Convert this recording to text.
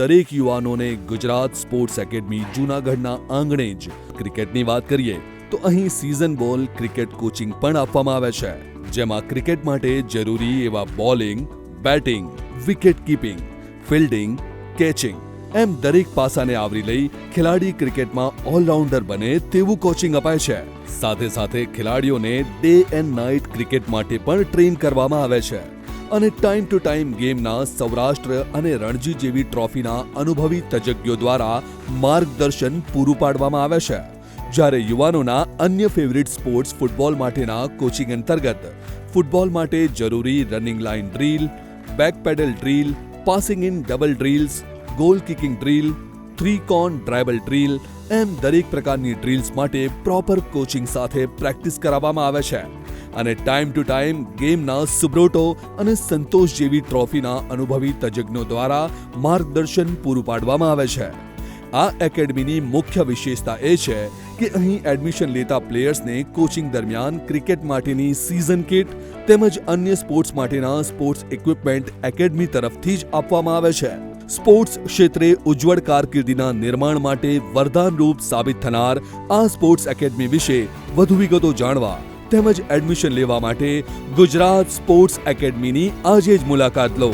દરેક યુવાનોને Gujarat sports academy જૂનાગઢના આંગણે જ ક્રિકેટની વાત કરીએ, તો અહીં સિઝન બોલ ક્રિકેટ કોચિંગ પણ આપવામાં આવે છે. જેમાં ક્રિકેટ માટે જરૂરી એવા bowling batting wicket keeping fielding catching એમ દરેક પાસાને આવરી લઈ ખેલાડી ક્રિકેટમાં ઓલરાઉન્ડર બને તેવું કોચિંગ અપાય છે. સાથે સાથે ખેલાડીઓને ડે એન્ડ નાઇટ ક્રિકેટ માટે પણ ટ્રેન કરવામાં આવે છે. અને ટાઈમ ટુ ટાઈમ ગેમના સૌરાષ્ટ્ર અને રણજી જેવી ટ્રોફીના અનુભવી તજજ્ઞો દ્વારા માર્ગદર્શન પૂરું પાડવામાં આવે છે. જ્યારે યુવાનોના અન્ય ફેવરિટ સ્પોર્ટ્સ ફૂટબોલ માટેના કોચિંગ અંતર્ગત ફૂટબોલ માટે જરૂરી running line drill back pedal drill passing in double drills goal kicking drill three cone dribble drill એમ દરેક પ્રકારની ડ્રીલ્સ માટે પ્રોપર કોચિંગ સાથે પ્રેક્ટિસ કરાવવામાં આવે છે. અને ટાઈમ ટુ ટાઈમ ગેમના સુબ્રોટો અને સંતોષ જેવી ટ્રોફીના અનુભવી તજજ્ઞો દ્વારા માર્ગદર્શન પૂરું પાડવામાં આવે છે. આ એકેડમીની મુખ્ય વિશેષતા એ છે કે અહીં એડમિશન લેતા પ્લેયર્સને કોચિંગ દરમિયાન ક્રિકેટ માટેની સિઝન કિટ તેમજ અન્ય સ્પોર્ટ્સ માટેના સ્પોર્ટ્સ ઇક્વિપમેન્ટ એકેડમી તરફથી જ આપવામાં આવે છે. સ્પોર્ટ્સ ક્ષેત્રે ઉજ્જવળ કારકિર્દીના નિર્માણ માટે વરદાનરૂપ સાબિત થનાર આ સ્પોર્ટ્સ એકેડમી વિશે વધુ વિગતો જાણવા તેમજ એડમિશન લેવા માટે ગુજરાત સ્પોર્ટ્સ એકેડમીની આજે જ મુલાકાત લો.